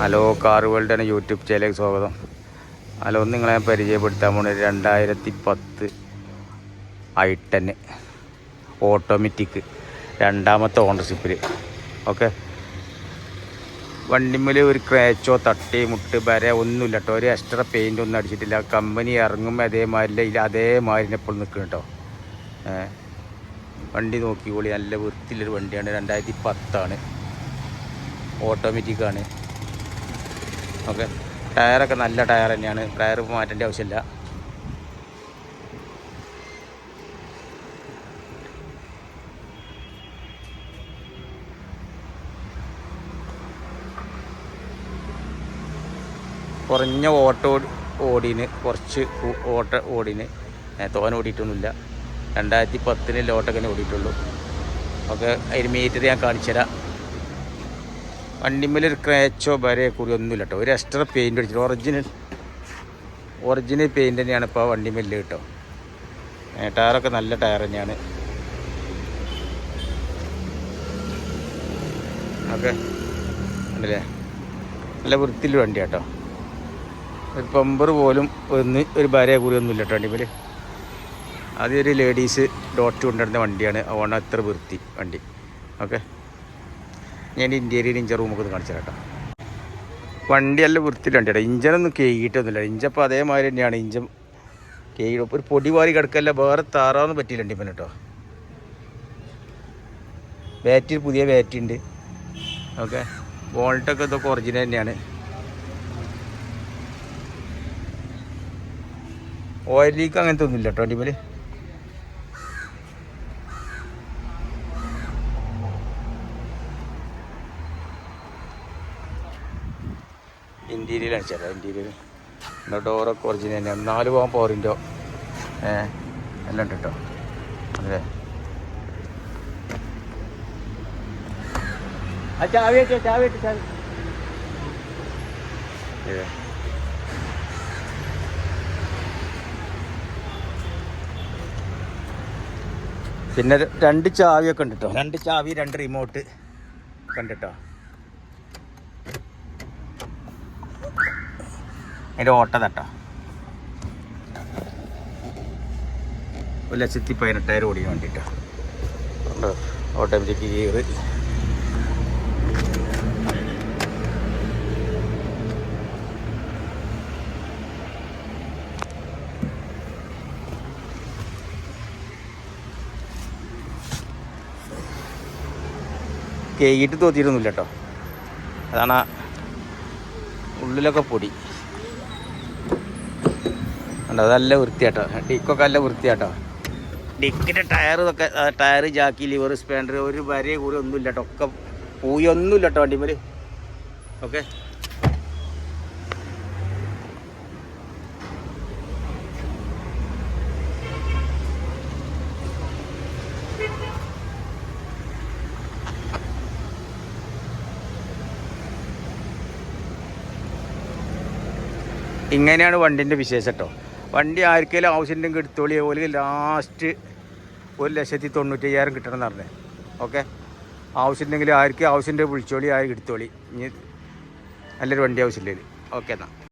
Hello car world എന്ന YouTube ചാനലിലേക്ക് സ്വാഗതം. ഹലോ നിങ്ങളെ പരിചയപ്പെടുത്താൻ പോണത് രണ്ടായിരത്തി പത്ത് ഐ ടെന് ഓട്ടോമാറ്റിക് രണ്ടാമത്തെ ഓണർഷിപ്പിൽ ഓക്കെ? വണ്ടിമ്മൽ ഒരു ക്രാച്ചോ തട്ടി മുട്ട് വര ഒന്നുമില്ല കേട്ടോ ഒരു എക്സ്ട്രാ പെയിന്റ് ഒന്നും അടിച്ചിട്ടില്ല. കമ്പനി ഇറങ്ങുമ്പോൾ അതേമാതിരി ഇല്ല അതേമാതിരി ഇപ്പോൾ നിൽക്കണം കേട്ടോ വണ്ടി നോക്കിക്കോളി. നല്ല വൃത്തിയിലൊരു വണ്ടിയാണ്. രണ്ടായിരത്തി പത്താണ് ഓട്ടോമാറ്റിക്കാണ് ഓക്കെ. ടയറൊക്കെ നല്ല ടയർ തന്നെയാണ്. ടയർ മാറ്റേണ്ട ആവശ്യമില്ല. കുറഞ്ഞ ഓട്ടോ ഓടിന് കുറച്ച് ഓട്ട ഓടിന്. തോൻ ഓടിയിട്ടൊന്നുമില്ല. രണ്ടായിരത്തി പത്തിന് ലോട്ടൊക്കെ ഓടിയിട്ടുള്ളൂ. ഓക്കെ അതിന് മീറ്റർ ഞാൻ കാണിച്ചു തരാം വണ്ടിമ്മൽ ഒരു ക്രാച്ചോ വരയോ കുറി ഒന്നുമില്ല കേട്ടോ ഒരു എക്സ്ട്രാ പെയിന്റ് അടിച്ചിട്ട് ഒറിജിനൽ ഒറിജിനൽ പെയിന്റ് തന്നെയാണ് ഇപ്പോൾ വണ്ടിമേലിൽ കേട്ടോ ടയറൊക്കെ നല്ല ടയർ തന്നെയാണ്. ഓക്കെ. ഉണ്ടല്ലേ നല്ല വൃത്തിയിൽ വണ്ടി കേട്ടോ ഒരു പമ്പർ പോലും ഒന്ന് ഒരു ഭാര്യ കൂടി ഒന്നുമില്ല കേട്ടോ വണ്ടിമേൽ ആദ്യം ഒരു ലേഡീസ് ഡോട്ട് കൊണ്ടുവരുന്ന വണ്ടിയാണ്. അതുകൊണ്ട് അത്ര വൃത്തി വണ്ടി. ഓക്കെ. ഞാൻ ഇന്ത്യയിൽ ഇഞ്ച റൂമൊക്കെ ഒന്ന് കാണിച്ചു തരാം കേട്ടോ. വണ്ടി നല്ല വൃത്തിയിൽ വണ്ടിയാണ് ഇഞ്ചനൊന്നും കേയിട്ടൊന്നുമില്ല ഇഞ്ചപ്പോൾ അതേമാതിരി തന്നെയാണ്. ഇഞ്ചൻ കേകി ഒരു പൊടി വാരി കിടക്കല്ല. വേറെ താറാവൊന്നും പറ്റിയില്ല പിന്നെ കേട്ടോ. ബാറ്ററി പുതിയ ബാറ്ററി ഉണ്ട്. ഓക്കെ. വോൾട്ടൊക്കെ ഇതൊക്കെ ഒറിജിനൽ തന്നെയാണ്. ഓയിൽ ലീക്ക് അങ്ങനത്തെ ഒന്നുമില്ല കേട്ടോ വണ്ടിമേൽ ഇന്റീരിയലാണ് ചേട്ടാ ഇന്റീരിയർ പിന്നെ ഡോറൊക്കെ ഒറിജിനൽ തന്നെയാണ് നാല് പോകാൻ പോറിന്റോ ഏഹ് എല്ലാം ഉണ്ട് കേട്ടോ അതെ. പിന്നെ രണ്ട് ചാവിയൊക്കെ ഉണ്ട് കേട്ടോ രണ്ട് ചാവി രണ്ട് റിമോട്ട് കണ്ടിട്ടോ അതിന്റെ ഓട്ട തട്ടോ. ഒരു ലക്ഷത്തി പതിനെട്ടായിരം ഓടിന് വേണ്ടിട്ടോ. ഓട്ടോമാറ്റിക് ഗിയർ കേകിട്ട് തോത്തിയിരുന്നില്ല കേട്ടോ. അതാണ് ഉള്ളിലൊക്കെ പൊടി. ഉണ്ട് അതല്ല വൃത്തിയാട്ടോ. ഡിക്കൊക്കെ നല്ല വൃത്തിയാട്ടോ. ഡിക്കിന്റെ ടയർ ഇതൊക്കെ ടയർ ജാക്കി ലിവർ സ്പാൻഡർ ഒരു വരയെ കൂടി ഒന്നുമില്ല കേട്ടോ ഒക്കെ പൂയി ഒന്നുമില്ല കേട്ടോ വണ്ടിമേൽ ഓക്കെ? ഇങ്ങനെയാണ് വണ്ടിന്റെ വിശേഷം കേട്ടോ വണ്ടി ആർക്കെങ്കിലും ആവശ്യമുണ്ടെങ്കിൽ എടുത്തോളി ഓൽ ലാസ്റ്റ് ഒരു ലക്ഷത്തി തൊണ്ണൂറ്റയ്യായിരം കിട്ടണം എന്ന് പറഞ്ഞത് ഓക്കെ ആവശ്യമുണ്ടെങ്കിൽ ആർക്ക് ആവശ്യമുണ്ടെങ്കിൽ വിളിച്ചോളി ആരും എടുത്തോളി. ഇനി നല്ലൊരു വണ്ടി ആവശ്യമില്ലേ ഓക്കെ എന്നാൽ